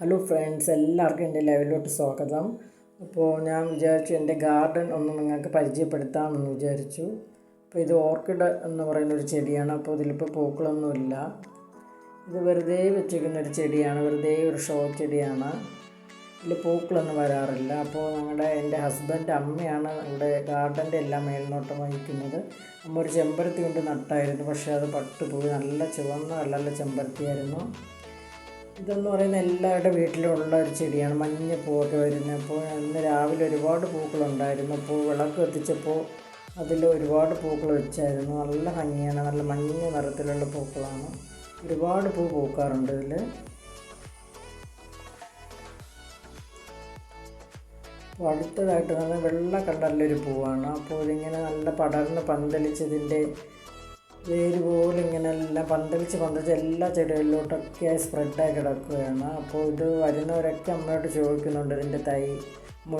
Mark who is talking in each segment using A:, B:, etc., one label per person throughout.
A: Hello friends എല്ലാവർക്കും എന്റെ ലൈവിലോട്ട് സ്വാഗതം. അപ്പോൾ ഞാൻ വിചാരിച്ചു എന്റെ ഗാർഡൻ ഒന്ന് നിങ്ങൾക്ക് പരിചയപ്പെടുത്താമെന്ന് വിചാരിച്ചു. അപ്പോൾ ഇത് ഓർക്കിഡ് എന്ന് പറയുന്ന ഒരു ചെടിയാണ്. അപ്പോൾ ഇതിലിപ്പോൾ പൂക്കളൊന്നുമില്ല. ഇത് വെറുതെ വെച്ചിരിക്കുന്ന ഒരു ചെടിയാണ്. വെറുതെ ഒരു ഷോ ചെടിയാണ്. ഇതിൽ പൂക്കളൊന്നും വരാറില്ല. അപ്പോൾ ഞങ്ങളുടെ എന്റെ ഹസ്ബൻഡ് അമ്മയാണ് ഞങ്ങളുടെ ഗാർഡന്റെ എല്ലാം മേൽനോട്ടം വഹിക്കുന്നത്. അമ്മ ഒരു ചെമ്പരത്തി കൊണ്ട് നട്ടായിരുന്നു. പക്ഷേ അത് പട്ടുപോയി. നല്ല ചുവന്ന നല്ല ചെമ്പരത്തിയായിരുന്നു. ഇതെന്ന് പറയുന്ന എല്ലാവരുടെ വീട്ടിലും ഉള്ള ഒരു ചെടിയാണ്. മഞ്ഞ പൂവൊക്കെ വരുന്നത് അപ്പോൾ ഇന്ന് രാവിലെ ഒരുപാട് പൂക്കളുണ്ടായിരുന്നു. അപ്പോൾ വിളക്ക് കത്തിച്ചപ്പോൾ അതിൽ ഒരുപാട് പൂക്കൾ വെച്ചായിരുന്നു. നല്ല ഭംഗിയാണ്. നല്ല മഞ്ഞ നിറത്തിലുള്ള പൂക്കളാണ്. ഒരുപാട് പൂ പൂക്കാറുണ്ട് ഇതിൽ. അടുത്തതായിട്ട് നല്ല വെള്ള കളറിലൊരു പൂവാണ്. അപ്പോൾ ഇതിങ്ങനെ നല്ല പടർന്ന് പന്തലിച്ചതിന്റെ വേര് പോലെ ഇങ്ങനെ എല്ലാം പന്തലിച്ച് പന്തലിച്ച് എല്ലാ ചെടികളിലോട്ടൊക്കെ സ്പ്രെഡായി കിടക്കുകയാണ്. അപ്പോൾ ഇത് വരുന്നവരൊക്കെ അമ്മയോട് ചോദിക്കുന്നുണ്ട് ഇതിന്റെ തൈ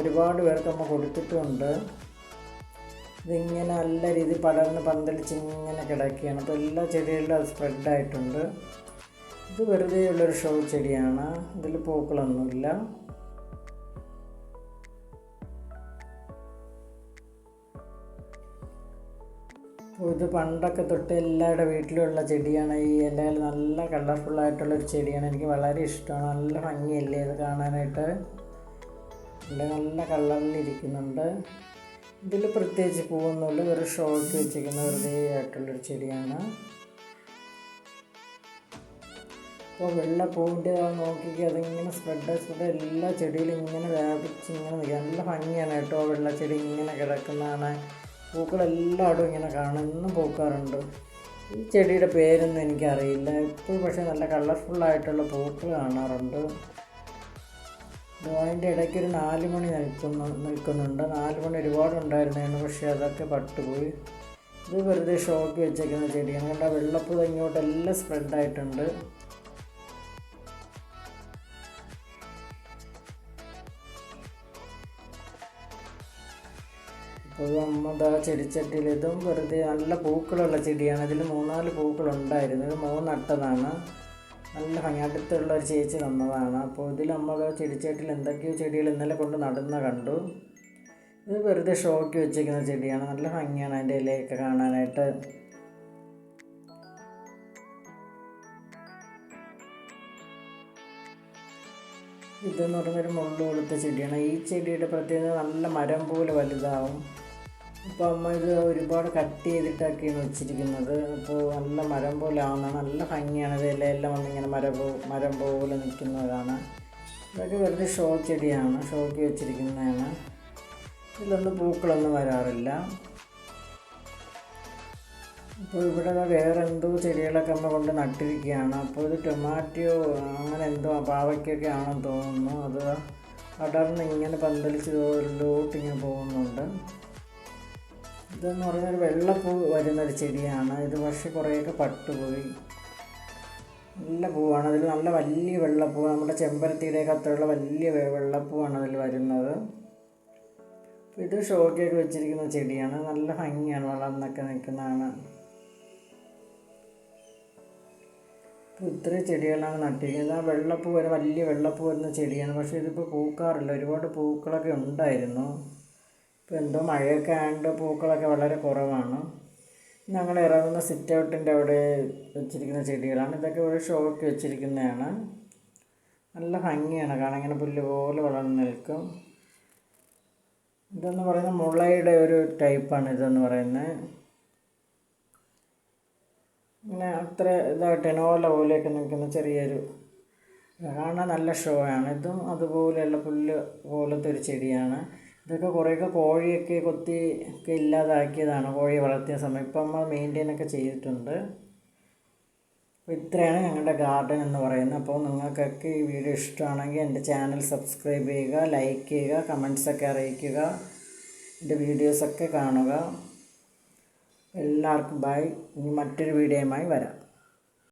A: ഒരുപാട് പേർക്ക് അമ്മ കൊടുത്തിട്ടുമുണ്ട് ഇതിങ്ങനെ നല്ല രീതിയിൽ പടർന്ന് പന്തലിച്ച് ഇങ്ങനെ കിടക്കുകയാണ്. അപ്പോൾ എല്ലാ ചെടികളിലും അത് സ്പ്രെഡായിട്ടുണ്ട് ഇത് വെറുതെ ഉള്ളൊരു ഷോ ചെടിയാണ്. ഇതിൽ പൂക്കളൊന്നുമില്ല. അപ്പോൾ ഇത് പണ്ടൊക്കെ തൊട്ട് എല്ലാവരുടെ വീട്ടിലുള്ള ചെടിയാണ്. ഈ ഇലയിൽ നല്ല കളർഫുള്ളായിട്ടുള്ളൊരു ചെടിയാണ്. എനിക്ക് വളരെ ഇഷ്ടമാണ്. നല്ല ഭംഗിയല്ലേ ഇത് കാണാനായിട്ട്? ഇവിടെ നല്ല കളറിലിരിക്കുന്നുണ്ട് ഇതിൽ പ്രത്യേകിച്ച് പൂവൊന്നുമില്ല. ഒരു ഷോക്ക് വെച്ചിരിക്കുന്ന വെറുതെ ആയിട്ടുള്ളൊരു ചെടിയാണ്. അപ്പോൾ വെള്ള പൂവിന്റെ നോക്കിക്ക് അതിങ്ങനെ സ്പ്രെഡ് സ്പ്രെഡ് എല്ലാ ചെടിയിലും ഇങ്ങനെ വ്യാപിച്ച് ഇങ്ങനെ നല്ല ഭംഗിയാണ് കേട്ടോ. വെള്ള ചെടി ഇങ്ങനെ കിടക്കുന്നതാണ്. പൂക്കളെല്ലായിടും ഇങ്ങനെ കാണുന്നു പൂക്കാറുണ്ട്. ഈ ചെടിയുടെ പേരൊന്നും എനിക്കറിയില്ല. ഇപ്പോൾ പക്ഷേ നല്ല കളർഫുള്ളായിട്ടുള്ള പൂക്കൾ കാണാറുണ്ട്. അതിന്റെ ഇടയ്ക്ക് ഒരു നാല് മണി നിൽക്കുന്നു നിൽക്കുന്നുണ്ട്. നാല് മണി ഒരുപാട് ഉണ്ടായിരുന്നതാണ് പക്ഷേ അതൊക്കെ പട്ടുപോയി. ഇത് വെറുതെ ഷോക്ക് വെച്ചേക്കുന്ന ചെടിയാണ്. കണ്ട വെള്ളപ്പൂ ഇങ്ങോട്ടെല്ലാം സ്പ്രെഡായിട്ടുണ്ട് അപ്പോൾ അമ്മ ചെടിച്ചട്ടിയിൽ. ഇതും വെറുതെ നല്ല പൂക്കളുള്ള ചെടിയാണ്. ഇതിൽ മൂന്നാൽ പൂക്കളുണ്ടായിരുന്നു. ഇത് മൂന്നട്ടതാണ്. നല്ല ഭംഗി അടുത്തുള്ള ഒരു ചേച്ചി തന്നതാണ്. അപ്പോൾ ഇതിൽ അമ്മ ചെടിച്ചട്ടിയിൽ എന്തൊക്കെയോ ചെടികൾ ഇന്നലെ കൊണ്ട് നടുന്ന കണ്ടു. ഇത് വെറുതെ ഷോക്ക് വെച്ചിരിക്കുന്ന ചെടിയാണ്. നല്ല ഭംഗിയാണ് അതിന്റെ ഇലയൊക്കെ കാണാനായിട്ട്. ഇതെന്ന് പറയുന്നൊരു മുള്ളു കൊടുത്ത ചെടിയാണ്. ഈ ചെടിയുടെ പ്രത്യേകത നല്ല മരം പോലെ വലുതാവും. അപ്പോൾ അമ്മ ഇത് ഒരുപാട് കട്ട് ചെയ്തിട്ടൊക്കെയാണ് വെച്ചിരിക്കുന്നത്. അപ്പോൾ നല്ല മരം പോലെ ആവുന്നതാണ് നല്ല ഭംഗിയാണ്. ഇതെല്ലാം എല്ലാം വന്ന് വന്നിങ്ങനെ മരം പോ മരം പോലെ നിൽക്കുന്നതാണ്. ഇതൊക്കെ വെറുതെ ഷോ ചെടിയാണ്. ഷോക്ക് വെച്ചിരിക്കുന്നതാണ്. ഇതിലൊന്നും പൂക്കളൊന്നും വരാറില്ല. അപ്പോൾ ഇവിടെ വേറെ എന്തോ ചെടികളൊക്കെ അമ്മ കൊണ്ട് നട്ടിരിക്കുകയാണ്. അപ്പോൾ ഇത് ടൊമാറ്റോ അങ്ങനെ എന്തോ പാവയ്ക്കൊക്കെ ആണെന്ന് തോന്നുന്നു. അത് അടർന്ന് ഇങ്ങനെ പന്തലിച്ച് ലോട്ട് ഇങ്ങനെ പോകുന്നുണ്ട്. ഇതെന്ന് പറഞ്ഞാൽ വെള്ളപ്പൂ വരുന്നൊരു ചെടിയാണ്. ഇത് പക്ഷേ കുറേയൊക്കെ പട്ടുപോയി. നല്ല പൂവാണ്. അതിൽ നല്ല വലിയ വെള്ളപ്പൂ നമ്മുടെ ചെമ്പരത്തിയുടെയൊക്കെ അത്രയുള്ള വലിയ വെള്ളപ്പൂവാണ് അതിൽ വരുന്നത്. ഇത് ഷോക്കൊക്കെ വെച്ചിരിക്കുന്ന ചെടിയാണ്. നല്ല ഭംഗിയാണ് വളർന്നൊക്കെ നിൽക്കുന്നതാണ്. ഇത്രയും ചെടികളാണ് നട്ടിരിക്കുന്നത്. ആ വെള്ളപ്പൂ വരെ വലിയ വെള്ളപ്പൂ വരുന്ന ചെടിയാണ്. പക്ഷേ ഇതിപ്പോൾ പൂക്കാറില്ല. ഒരുപാട് പൂക്കളൊക്കെ ഉണ്ടായിരുന്നു. ഇപ്പോൾ എന്തോ മഴയൊക്കെ ആയതുകൊണ്ട് പൂക്കളൊക്കെ വളരെ കുറവാണ്. ഞങ്ങൾ ഇറങ്ങുന്ന സിറ്റ് ഔട്ടിന്റെ അവിടെ വെച്ചിരിക്കുന്ന ചെടികളാണ്. ഇതൊക്കെ ഒരു ഷോക്ക് വെച്ചിരിക്കുന്നതാണ്. നല്ല ഭംഗിയാണ്. കാരണം ഇങ്ങനെ പുല്ല് പോലെ വളർന്ന് നിൽക്കും. ഇതെന്ന് പറയുന്നത് മുളയുടെ ഒരു ടൈപ്പാണ് ഇതെന്ന് പറയുന്നത് ഇങ്ങനെ അത്ര ഇതായിട്ട് നോല പോലെയൊക്കെ നിൽക്കുന്ന ചെറിയൊരു കാണാൻ നല്ല ഷോ ആണ്. ഇതും അതുപോലെയുള്ള പുല്ല് പോലത്തെ ഒരു ചെടിയാണ്. ഇതൊക്കെ കുറേയൊക്കെ കോഴിയൊക്കെ കൊത്തി ഒക്കെ ഇല്ലാതാക്കിയതാണ് കോഴിയെ വളർത്തിയ സമയം. ഇപ്പം നമ്മൾ മെയിന്റെയിൻ ഒക്കെ ചെയ്തിട്ടുണ്ട്. അപ്പോൾ ഇത്രയാണ് ഞങ്ങളുടെ ഗാർഡൻ എന്ന് പറയുന്നത്. അപ്പോൾ നിങ്ങൾക്കൊക്കെ ഈ വീഡിയോ ഇഷ്ടമാണെങ്കിൽ എന്റെ ചാനൽ സബ്സ്ക്രൈബ് ചെയ്യുക ലൈക്ക് ചെയ്യുക കമൻസൊക്കെ അറിയിക്കുക എന്റെ വീഡിയോസൊക്കെ കാണുക. എല്ലാവർക്കും ബൈ ഇനി മറ്റൊരു വീഡിയോയുമായി വരാം.